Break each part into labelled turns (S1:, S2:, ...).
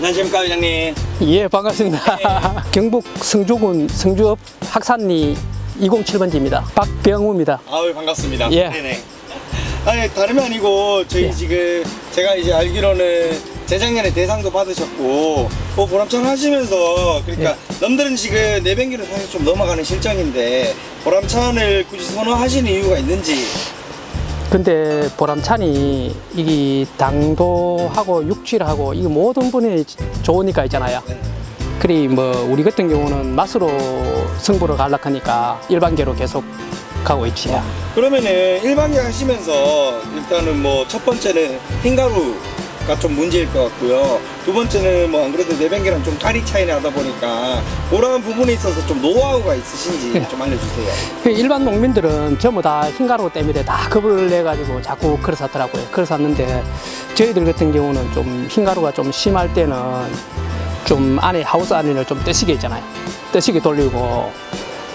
S1: 안녕하십니까 회장님.
S2: 예, 반갑습니다. 경북 성주군 성주읍 학산리 207번지입니다. 박병우입니다.
S1: 아유 반갑습니다.
S2: 예.
S1: 네네. 아니 다름이 아니고 저희
S2: 예.
S1: 지금 제가 이제 알기로는 재작년에 대상도 받으셨고 뭐 보람찬 하시면서 그러니까 남들은 지금 내변기로 사실 좀 넘어가는 실정인데 보람찬을 굳이 선호하시는 이유가 있는지
S2: 근데 보람찬이 이 당도하고 육질하고 이 모든 분이 좋으니까 있잖아요.
S1: 네.
S2: 그리 뭐 우리 같은 경우는 맛으로 승부를 갈락하니까 일반계로 계속 가고 있지.
S1: 그러면은 일반기 하시면서 일단은 뭐 첫 번째는 흰가루가 좀 문제일 것 같고요. 두 번째는 뭐 안 그래도 내변기랑 좀 깔이 차이 나다 보니까 그런 부분에 있어서 좀 노하우가 있으신지
S2: 예.
S1: 좀 알려주세요.
S2: 그 일반 농민들은 전부 다 흰가루 때문에 다 겁을 내가지고 자꾸 걸어 샀더라고요. 걸어 샀는데 저희들 같은 경우는 좀 흰가루가 좀 심할 때는 좀 안에 하우스 안을 좀 뜨시게 있잖아요. 뜨시게 돌리고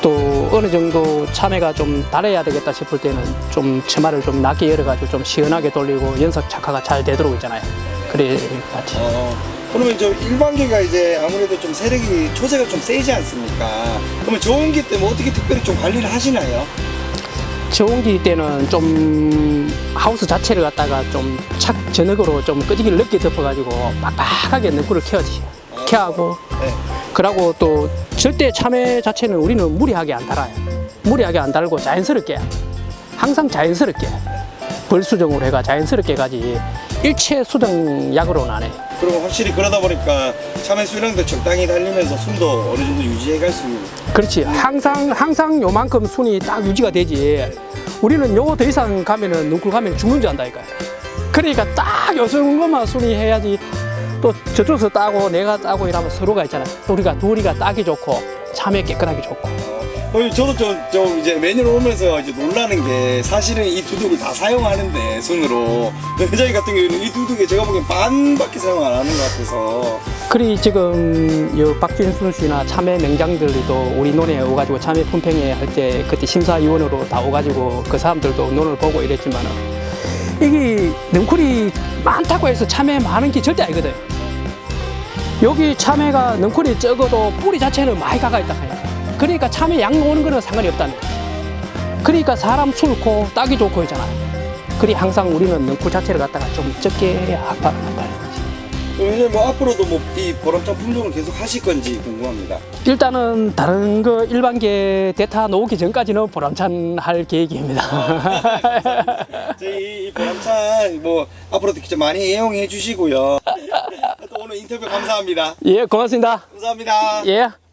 S2: 또 어느 정도 참외가 좀 달아야 되겠다 싶을 때는 좀 처마를 좀 낮게 열어가지고 좀 시원하게 돌리고 연석 착화가 잘 되도록 있잖아요. 그래 같이.
S1: 어, 그러면 저 일반기가 이제 아무래도 좀 세력이 초세가 좀 세지 않습니까? 그러면 좋은 기 때문에 어떻게 특별히 좀 관리를 하시나요?
S2: 저온기 때는 좀 하우스 자체를 갖다가 좀착 전역으로 좀 끄지기를 늦게 덮어가지고 빡빡하게 너구를 캐야지. 캐하고
S1: 네.
S2: 그러고 또 절대 참외 자체는 우리는 무리하게 안 달아요. 무리하게 안 달고 자연스럽게 항상 자연스럽게 벌수정으로 해가 자연스럽게 가지 일체 수정약으로는 안 해.
S1: 그리고 확실히 그러다 보니까 참외 수량도 적당히 달리면서 숨도 어느 정도 유지해 갈 수.
S2: 그렇지. 항상 항상 요만큼 순이 딱 유지가 되지. 우리는 요거 더 이상 가면은 눈굴 가면 죽는 줄 안다니까요. 그러니까 딱 요 정도만 순이 해야지. 또 저쪽에서 따고 내가 따고 이러면 서로가 있잖아요. 우리가 둘이가 따기 좋고 참외 깨끗하게 좋고.
S1: 어, 저도 저, 저 이제 매년 오면서 이제 놀라는 게 사실은 이 두둑을 다 사용하는데 손으로 회장님 같은 경우는 이 두둑에 제가 보기엔 반밖에 사용 안 하는 것 같아서
S2: 그리 지금 요 박진순 씨나 참외 명장들도 우리 논에 오가지고 참외 품평회 할 때 그때 심사위원으로 다 오가지고 그 사람들도 논을 보고 이랬지만은 이게 넝쿨이 많다고 해서 참외 많은 게 절대 아니거든. 여기 참외가 넝쿨이 적어도 뿌리 자체는 많이 가가 있다. 그러니까 참외 양 오는 거는 상관이 없다는 거예요. 그러니까 사람 술고 따기 좋고 있잖아. 그리 항상 우리는 넝쿨 자체를 갖다가 좀 적게 합하는 거예
S1: 회장님 뭐 앞으로도 뭐 이 보람찬 품종을 계속 하실 건지 궁금합니다.
S2: 일단은 다른 거 일반계 대타 놓기 전까지는 보람찬 할 계획입니다.
S1: 저희 이 보람찬 뭐 앞으로도 진짜 많이 애용해 주시고요. 또 오늘 인터뷰 감사합니다.
S2: 예, 고맙습니다.
S1: 감사합니다.
S2: 예.